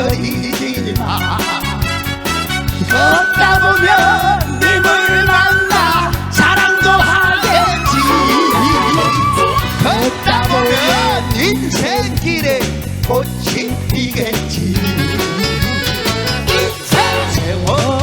망설이지마. 걷다 보면 님을 만나 사랑도 하겠지. 걷다 보면 인생길에 꽃이 피겠지. 인생 세워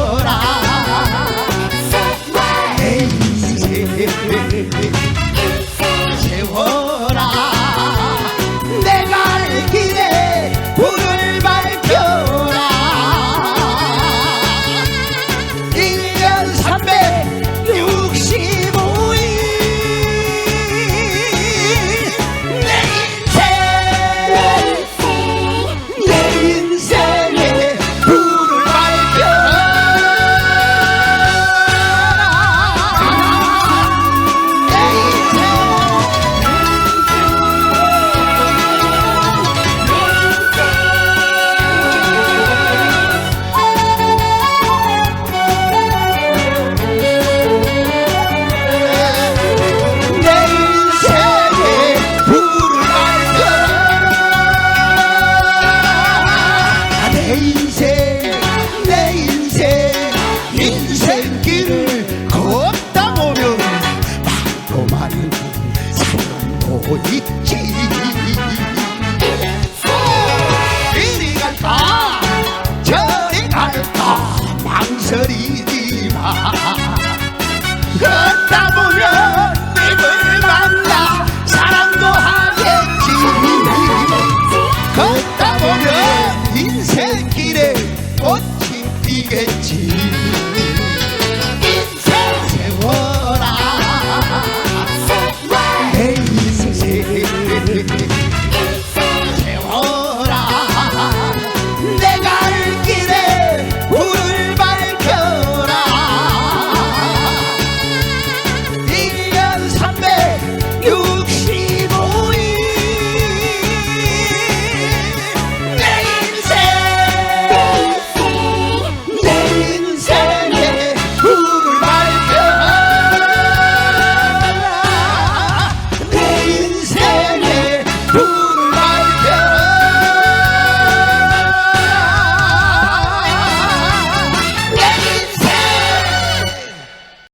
걷다 보면 님을 만나 사랑도 하겠지. 걷다 보면 인생길에 꽃이 피겠지